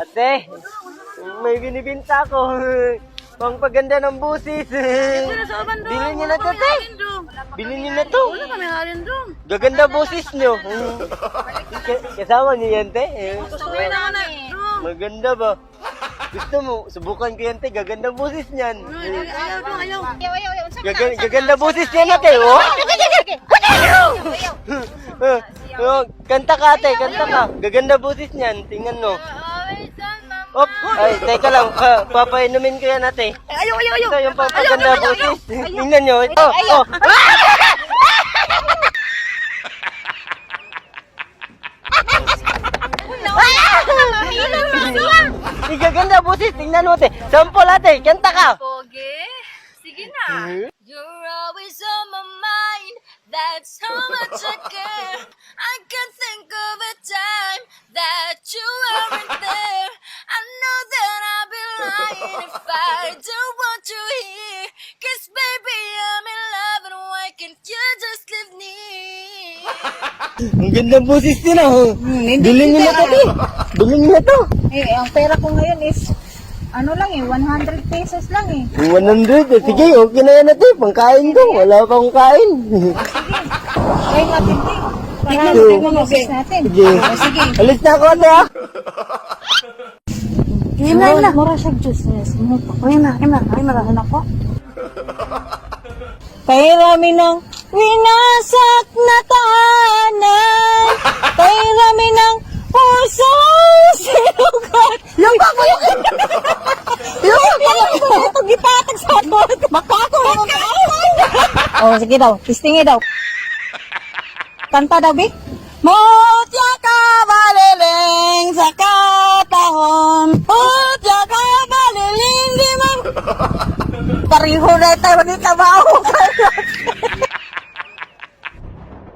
Ate, may binibinta ko. Pangpaganda ng busis. Bilhin niyo na to, te. Bilhin niyo na to. Wala kami halin doon. Gaganda busis niyo. Kasama niyo yan, te. Gusto ko yun naman na. Doon. Maganda ba? Gusto mo, subukan ko yan, te. Gaganda busis niyan. Ayaw doon, ayaw. Ayaw, ayaw, ayaw. Gaganda busis niyan, ate. Oh. Eh, oh, kanta ka, ate. Kanta ka. Gaganda busis niyan. Tingnan mo. Op, ay, teka lang. Pa papainumin ko yan, ate. Ayaw, ayaw, ayaw. Ito yung pampaganda busis. Tingnan nyo. Ito. Oh. Igaganda busis. Tingnan mo, ate. Sample, ate. Kanta ka. Pogi. Sige na. You're always on my mind. That's how much I care. Ang ganda busis din, oh. Bilhin nyo na to, ate. Bilhin nyo na to. Eh, ang pera ko ngayon is, ano lang eh, 100 pesos lang eh. 100. eh. Sige, okay na yan, ate. Pangkain ko. Wala pa akong kain. Ay, natin din. Para Sige. tingnan mo natin. Sige. Sige. Alis na ako, ate, ah. Ngayon na, ngayon na. Mura siya juice. Yes, muto. Ngayon na, ngayon na. Ngayon na, ngayon ako. Kay rami ng winasak na tahanan. Kay rami ng puso sinugat. Yung ba ko yung... Yung ba ko yung... Ito gipatag sa ato. Makako. Oh, sige daw. Pistingi daw. Kanta daw, Bik. Mutya ka baliling sa katahon Mutya ka baliling di man Pariho na tayo ni tabaho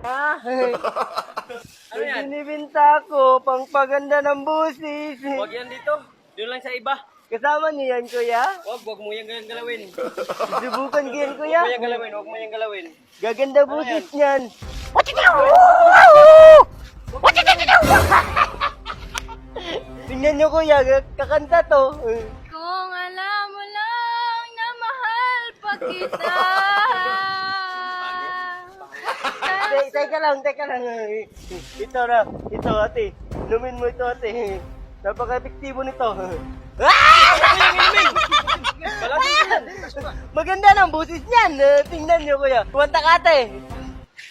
Ah, ano yan? Binibinta ko, pangpaganda ng busis. Huwag yan dito. Doon lang sa iba. Kasama niyo yan, kuya? Huwag, huwag mo yung galawin. Subukan ko yan, kuya. Huwag mo yung galawin, huwag mo yung galawin. Gaganda busis niyan. Tingnan niyo, kuya. Kakanta to. Kung alam mo lang na mahal pa kita. Te- Teka lang, teka lang. Ito na. Ito, ate. Inumin mo ito, ate. Napaka-epektibo nito. Maganda ng busis niyan. Tingnan niyo, kuya. Kumanta ka, ate.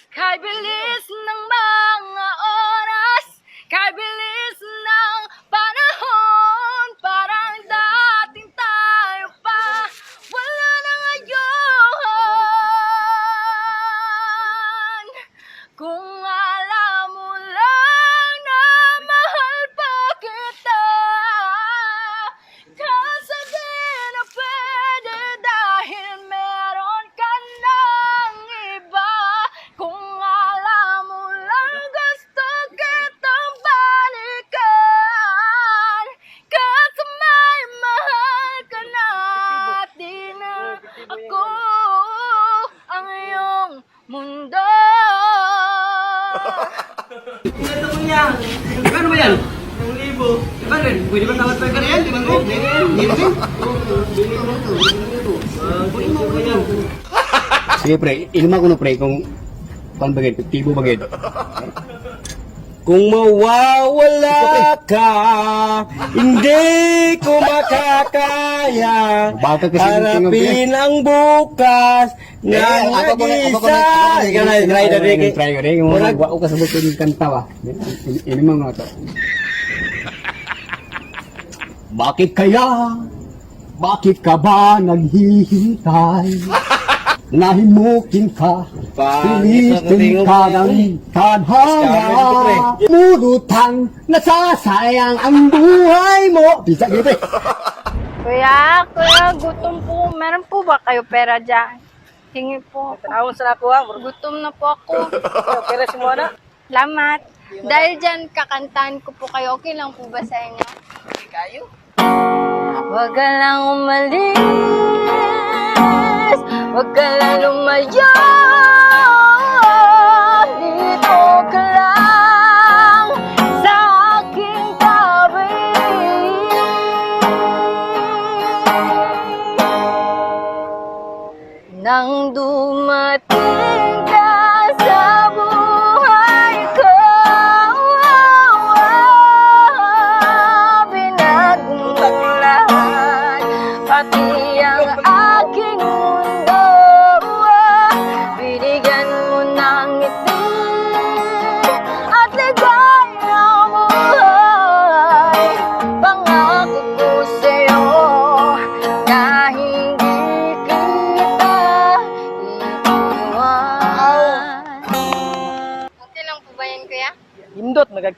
Kay bilis ng mga yan? Ang libo. Iba rin. Pwede ba tawad pa ka rin? Di ba mo? Hindi rin. Sige pre, ilma ko na pre kung kung bagay, tibo bagay. Kung mawawala ka, hindi ko makakaya. Harapin ang bukas Eh, ng ako ko na, ako ko na, mag-isa. ako na, Ikaw na, try na rin. Try ko rin. Mga nagwao ka sa bukod ng kanta ba? Mo na to. Bakit kaya? Bakit ka ba naghihintay? Nahimukin ka, pilistin ka ng tadhana. Murutang nasasayang ang buhay mo. Bisa gitu. Kuya, kuya, gutom po. Meron po ba kayo pera dyan? Hingi po. Tanawon sa ako, ha. Gutom na po ako. Pera si Mona. Salamat. Dahil dyan, kakantahan ko po kayo. Okay lang po ba sa inyo? Kayo? Huwag ka lang umalis. Huwag ka lang lumayo.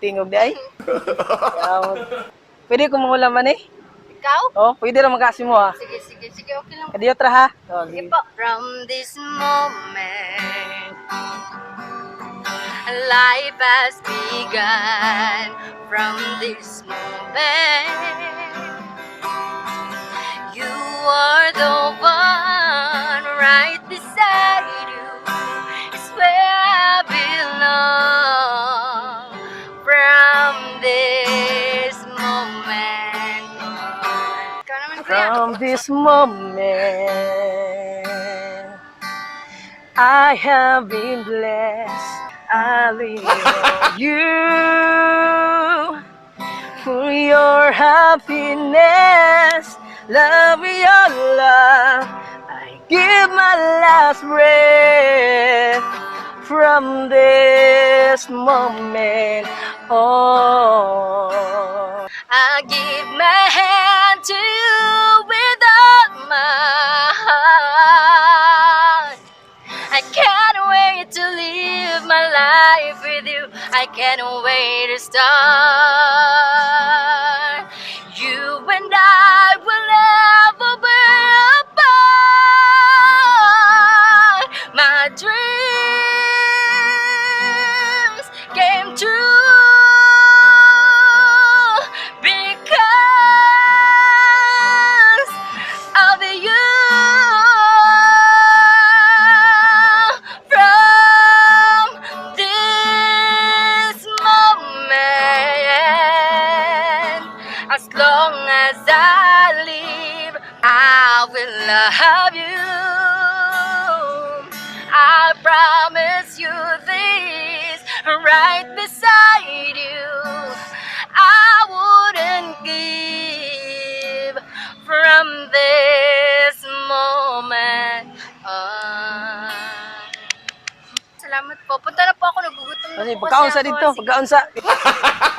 Tingog di ay. Pwede ko mangulaman eh. Ikaw? Oh, pwede ra magasi mo ha. Sige, sige, sige, okay lang. Kadiyo tra ha. Oh, sige. po. From this moment, life has begun. From this moment, From this moment, I have been blessed. I live you for your happiness, love your love. I give my last breath from this moment on. I can't wait to start. As long as I live, I will love you. I promise you this right beside you. I wouldn't give from this moment on. Salamat po. Punta na po ako. Nagugutom na Kasi po pagkaon sa ako. dito, Sige. pagkaon sa